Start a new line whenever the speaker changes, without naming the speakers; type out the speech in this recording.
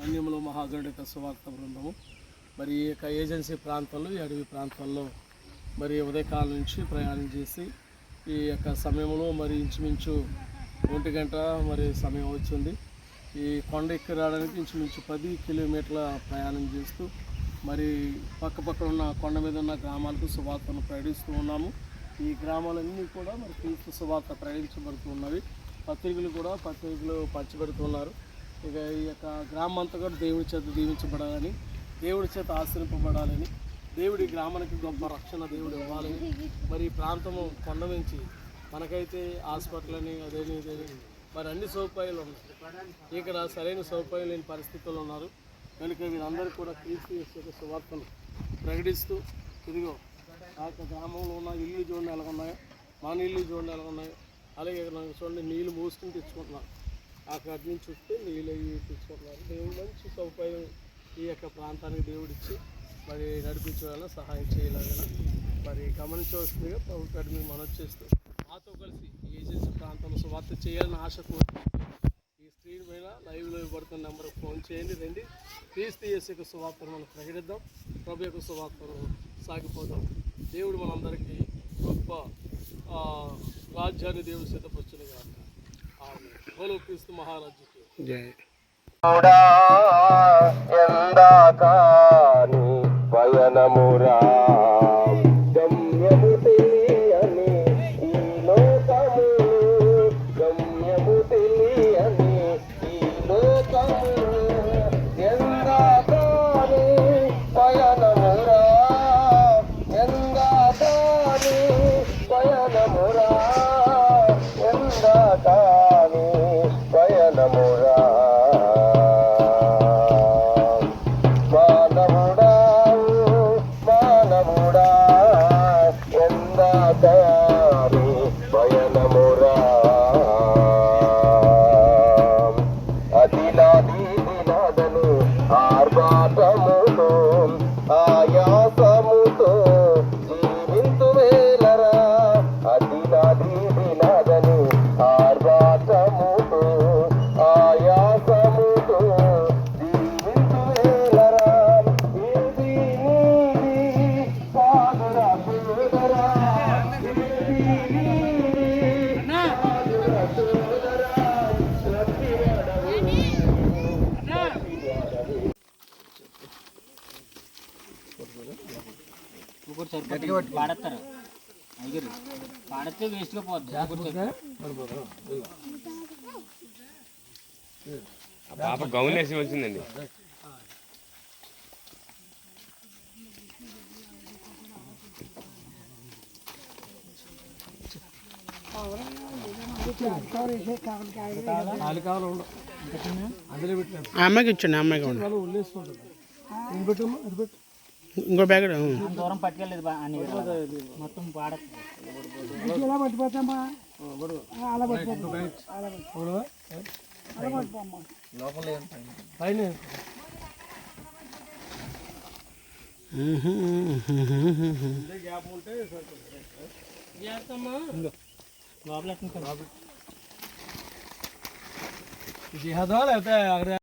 మన్యంలో మహాగణిత సువార్త బృందము. మరి ఈ యొక్క ఏజెన్సీ ప్రాంతాల్లో ఈ అడవి ప్రాంతాల్లో మరి ఉదయకాలం నుంచి ప్రయాణం చేసి ఈ యొక్క సమయంలో మరి ఇంచుమించు ఒంటి గంట మరి సమయం వచ్చింది. ఈ కొండ ఎక్కి రావడానికి ఇంచుమించు పది కిలోమీటర్ల ప్రయాణం చేస్తూ మరి పక్క పక్కన ఉన్న కొండ మీద ఉన్న గ్రామాలకు సువార్తను ప్రకటిస్తూ ఉన్నాము. ఈ గ్రామాలన్నీ కూడా మరి క్రీస్తు సువార్త ప్రకటించబడుతూ ఉన్నవి. పత్రికలు కూడా పత్రికలు పంచిపెడుతున్నారు ఇక ఈ యొక్క గ్రామం అంతా కూడా దేవుడి చేత దీవించబడాలని దేవుడి చేత ఆశ్రయింపబడాలని దేవుడి గ్రామానికి గొప్ప రక్షణ దేవుడు ఇవ్వాలని మరి ఈ ప్రాంతము కొండ నుంచి మనకైతే హాస్పిటల్ అని అదేమి మరి అన్ని సౌకర్యాలు ఉన్నాయి. ఇక్కడ సరైన సౌకర్యం లేని పరిస్థితుల్లో ఉన్నారు. కనుక వీరందరూ కూడా క్రీస్తు యేసు యొక్క సువార్తను ప్రకటిస్తూ ఇదిగో ఆ యొక్క గ్రామంలో ఉన్న ఇల్లు చూడండి ఎలా ఉన్నాయో మన ఇల్లు చూడండి ఎలా ఉన్నాయో అలాగే ఇక్కడ చూడండి నీళ్ళు మూసుకుని తెచ్చుకుంటున్నారు అక్కడి నుంచి వస్తే నీళ్ళు అవి దేవుడు మంచి సౌకర్యం ఈ యొక్క ప్రాంతానికి దేవుడిచ్చి మరి నడిపించగల సహాయం చేయలేగల మరి గమనించవలసిందిగా ప్రభుత్వం మీరు మనం చేస్తూ మాతో కలిసి ఏజెన్సీ ప్రాంతంలో సువార్త చేయాలని ఆశ కోరుకుంటూ ఈ స్క్రీన్ పైన లైవ్లో ఇవ్వబడుతున్న నెంబర్కి ఫోన్ చేయండి రండి. క్రీస్తు యేసు యొక్క సువార్తను మనం ప్రకటిద్దాం. ప్రభు యొక్క సువార్తను సాగిపోదాం. దేవుడు మనందరికీ గొప్ప రాజ్యాన్ని దేవుడు సిద్ధపరచును బోలో క్రీస్తు
ఎందాకాని పయనమురా. పయనమురా మానవుడా మానవుడా ఎందాక
పాడతారు ఐదుగురు పాడితే వేస్ట్గా పోద్ది
పాప గౌన్ వేసి వచ్చిందండి.
అమ్మాయికి ఇచ్చండి అమ్మాయికి
పెట్టమ్మా ఇది పెట్టు.
ఇంకో ప్యాకెట్
అంత దూరం పట్టుకెళ్ళలేదు బా- అన్ని మొత్తం పాడదు
పైన గ్యాప్ ఉంటే
లోపల ఎట్లా
జిహాదా లేకపోతే అక్కడ